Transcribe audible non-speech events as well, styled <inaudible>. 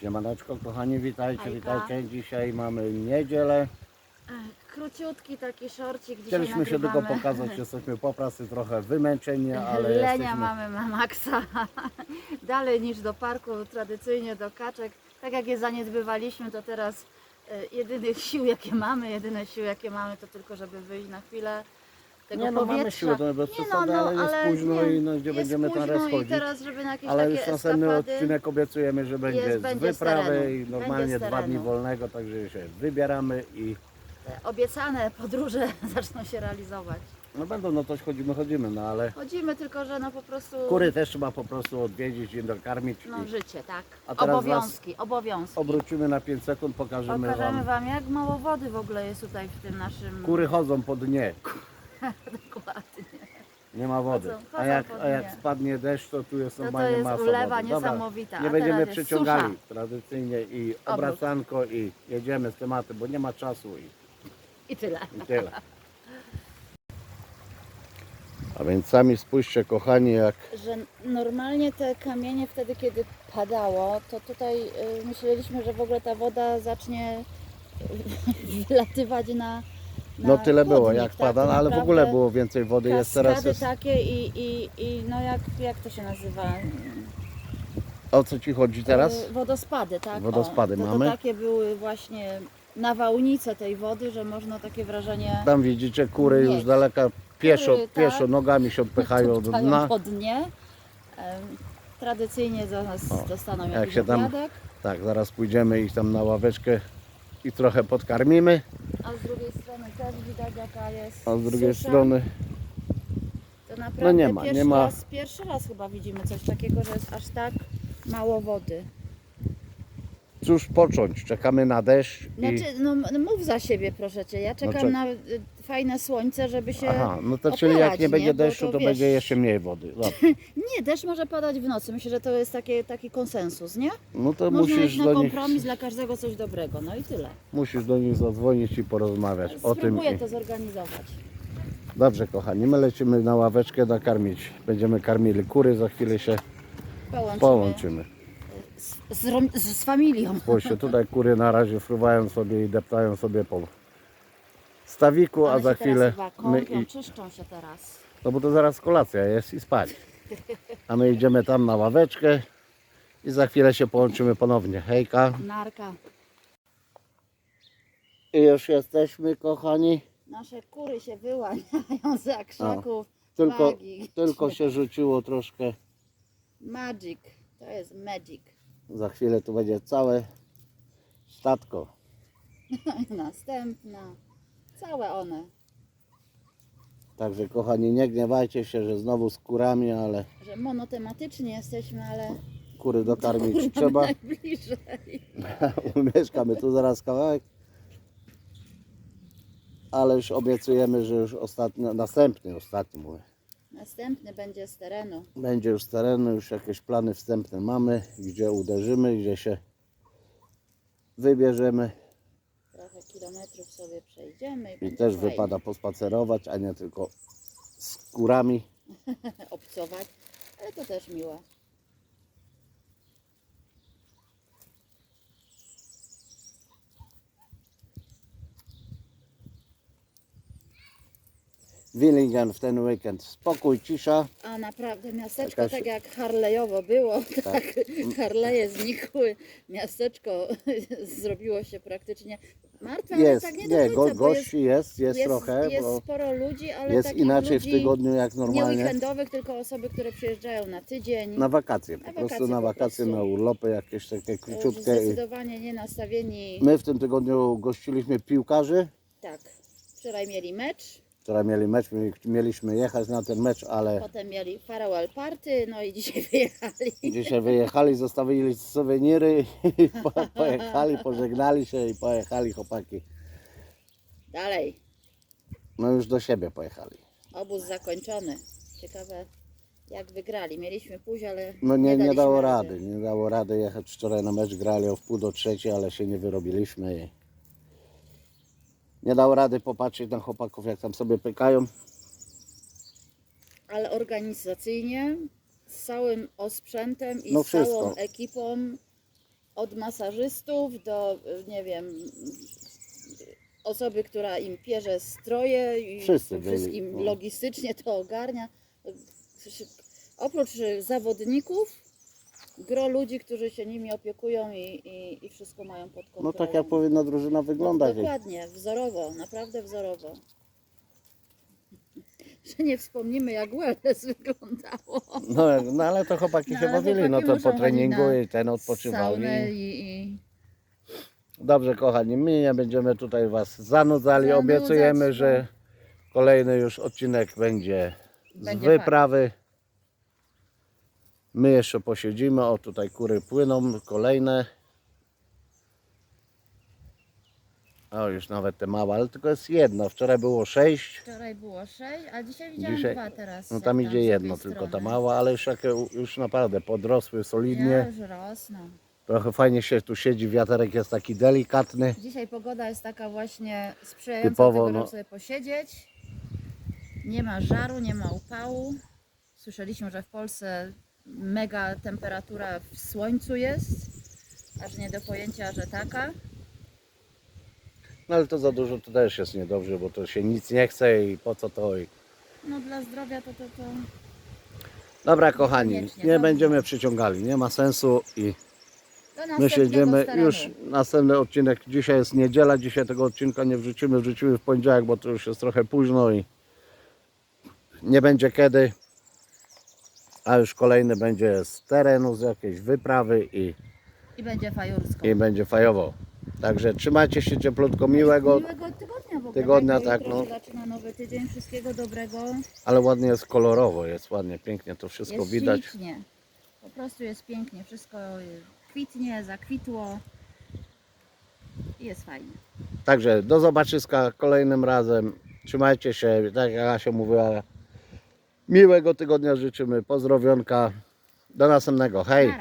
Siemaneczko kochani, witajcie, Hejka. witajcie. Dzisiaj mamy niedzielę. Króciutki taki szorcik dzisiaj Chcieliśmy się tylko pokazać, <laughs> jesteśmy po pracy trochę wymęczeni, ale Lenia jesteśmy... mamy na maksa. <laughs> Dalej niż do parku, tradycyjnie do kaczek. Tak jak je zaniedbywaliśmy, to teraz e, jedynych sił jakie mamy, jedyne siły jakie mamy to tylko żeby wyjść na chwilę tego Nie no, powietrza. mamy siłę, to bez Nie przesady, ale jest późno nie, i no, gdzie jest będziemy późno teraz i chodzić. teraz, żeby na jakieś Ale takie już następny eskapady, odcinek obiecujemy, że będzie z będzie z wyprawy terenu. i Będzie normalnie z dwa dni terenu. wolnego, także się wybieramy i te obiecane podróże <laughs> zaczną się realizować. no będą, no to chodzimy, chodzimy, no ale Chodzimy tylko, że no po prostu... kury też trzeba po prostu odwiedzić i dokarmić No i życie, tak. A teraz Obowiązki, obowiązki. obrócimy na 5 sekund, pokażemy Pokażemy wam. Wam jak mało wody w ogóle jest tutaj w tym naszym... Kury chodzą po dnie. <laughs> <laughs> Dokładnie. Nie ma wody. Chodzą- A chodzą jak, po a jak dnie. spadnie deszcz, to tu jest To to normalnie jest masa ulewa wody. Dobra, niesamowita. nie a będziemy teraz jest przeciągali susza. tradycyjnie i obracanko i jedziemy z tematem, bo nie ma czasu i, I tyle. i tyle. A więc sami spójrzcie kochani jak Że normalnie te kamienie wtedy, kiedy padało, to tutaj y, myśleliśmy, że w ogóle ta woda zacznie <laughs> wylatywać na no tyle było jak tak? pada, no, ale w ogóle było więcej wody, jest teraz Kaskady jest, takie i, i, i no jak, jak to się nazywa? o co ci chodzi teraz? Y, Wodospady, tak? Wodospady o, to, mamy. To takie były właśnie nawałnice tej wody, że można takie wrażenie Tam widzicie kury już Mieć. z daleka pieszo, Kury, tak. pieszo nogami się odpychają od dna. po dnie. Tradycyjnie do nas O, dostaną jak się tam- obiadek, Tak, zaraz pójdziemy ich tam na ławeczkę i trochę podkarmimy, a z drugiej strony też widać jaka jest a z drugiej susza. strony To naprawdę No nie ma, pierwszy, nie ma. Raz, pierwszy raz chyba widzimy coś takiego, że jest aż tak mało wody. cóż począć, czekamy na deszcz i... Znaczy, no, mów za siebie proszę Cię, ja czekam czek- na fajne słońce, żeby się... Aha, no to czyli jak opalać, nie będzie nie? Bo deszczu, to wiesz- będzie jeszcze mniej wody. <laughs> Nie, deszcz może padać w nocy, myślę, że to jest takie, taki konsensus, nie? No to Można musisz iść na do, nich, kompromis dla każdego coś dobrego, no i tyle. musisz do nich zadzwonić i porozmawiać o tym. Spróbuję I... to zorganizować. Dobrze kochani, my lecimy na ławeczkę nakarmić. Będziemy karmili kury, za chwilę się Połączymy połączymy. Z, z, rom- z, z familią. Spójrzcie, tutaj kury na razie fruwają sobie i deptają sobie po stawiku, a One za się teraz chwilę chyba my kąpią, i... czyszczą się teraz. No bo to zaraz kolacja jest i spać. A my idziemy tam na ławeczkę i za chwilę się połączymy ponownie. Hejka. Narka. I już jesteśmy kochani. Nasze kury się wyłaniają za krzaków. Tylko, tylko się rzuciło troszkę. Magic. To jest magic. Za chwilę tu będzie całe statko. <laughs> Następna. Całe one. Także kochani, nie gniewajcie się, że znowu z kurami, ale Że monotematycznie jesteśmy, ale kury dokarmić kur mamy trzeba. <laughs> najbliżej. <laughs> Umieszkamy tu zaraz kawałek. Ale już obiecujemy, że już ostatni, następny, ostatni mówię. Następny będzie z terenu. Będzie już z terenu, już jakieś plany wstępne mamy, gdzie uderzymy, gdzie się wybierzemy. Trochę kilometrów sobie przejdziemy. I, też fajnie. wypada pospacerować, a nie tylko z kurami. <laughs> obcować, ale to też miłe. Willingen w ten weekend spokój, cisza. A naprawdę miasteczko Jakaś- tak jak Harleyowo było, <laughs> tak Harleje znikły, miasteczko <laughs> zrobiło się praktycznie martwe, ale Jest, tak nie, nie, do go, końca, jest, gości jest, jest, jest, trochę, jest bo sporo ludzi, ale jest inaczej w tygodniu jak nie normalnie. weekendowych, tylko osoby, które przyjeżdżają na tydzień. Na wakacje, po Na prostu wakacje na po wakacje, prostu. na urlopy jakieś takie króciutkie. Zdecydowanie nie nastawieni. my w tym tygodniu gościliśmy piłkarzy, Tak. Wczoraj mieli mecz, które mieli mecz, mieli- mieliśmy jechać na ten mecz, ale potem mieli farewell party, no i dzisiaj <laughs> wyjechali. dzisiaj wyjechali, zostawili suweniry i <laughs> po, pojechali, pożegnali się i pojechali chłopaki. Dalej. No już do siebie pojechali. Obóz zakończony. Ciekawe jak wygrali. Mieliśmy pójść, ale No nie, nie daliśmy dało rady, nie dało rady jechać wczoraj na mecz, grali o wpół do trzeciej, ale się nie wyrobiliśmy i nie dało rady popatrzeć na chłopaków jak tam sobie pykają. Ale organizacyjnie z całym osprzętem i No z całą wszystko. ekipą od masażystów do, nie wiem, osoby, która im pierze stroje i Wszyscy byli, wszystkim no. logistycznie to ogarnia. Oprócz zawodników, gro ludzi, którzy się nimi opiekują i, i, i wszystko mają pod kontrolą. No tak jak powinna drużyna wyglądać. Dokładnie, wzorowo, naprawdę wzorowo. <laughs> Że nie wspomnimy jak Welles wyglądało. No, no ale to chłopaki No, się ale bawili, no chłopaki to muszą po treningu na i ten odpoczywali. Saunę i, i Dobrze kochani, my nie będziemy tutaj Was zanudzali. Zanudzać, Obiecujemy, no. że kolejny już odcinek będzie z Będzie wyprawy. My jeszcze posiedzimy, o tutaj kury płyną, kolejne. O już nawet te małe, ale tylko jest jedno. Wczoraj było sześć, wczoraj było sześć, a dzisiaj widziałam Dzisiaj- dwa teraz. no tam idzie jedno, tylko ta mała, ale już, jakie, już naprawdę podrosły Ja solidnie. już rosną. Trochę fajnie się tu siedzi, wiaterek jest taki delikatny. Dzisiaj pogoda jest taka właśnie sprzyjająca Typowo, tego, żeby no. sobie posiedzieć. Nie ma żaru, nie ma upału. Słyszeliśmy, że w Polsce mega temperatura w słońcu jest. Aż nie do pojęcia, że taka. No ale to za dużo to też jest niedobrze, bo to się nic nie chce i po co to. I... No dla zdrowia to to, to Dobra kochani, Koniecznie, nie dobrze. będziemy przyciągali, nie ma sensu i do my następnego siedzimy już następny odcinek, dzisiaj jest niedziela, dzisiaj tego odcinka nie wrzucimy, wrzucimy w poniedziałek, bo to już jest trochę późno i nie będzie kiedy. A już kolejny będzie z terenu, z jakiejś wyprawy i, I będzie fajursko. i będzie fajowo. Także trzymajcie się cieplutko, miłego, Miłego tygodnia w ogóle. tygodnia, bo tak, jutro no. się zaczyna nowy tydzień. Wszystkiego dobrego. ale ładnie jest kolorowo, jest ładnie, pięknie to wszystko jest widać. ślicznie. Po prostu jest pięknie. Wszystko kwitnie, zakwitło. I jest fajnie. Także do zobaczyska kolejnym razem. Trzymajcie się, tak jak Asia mówiła. Miłego tygodnia życzymy. Pozdrowionka. Do następnego. Hej.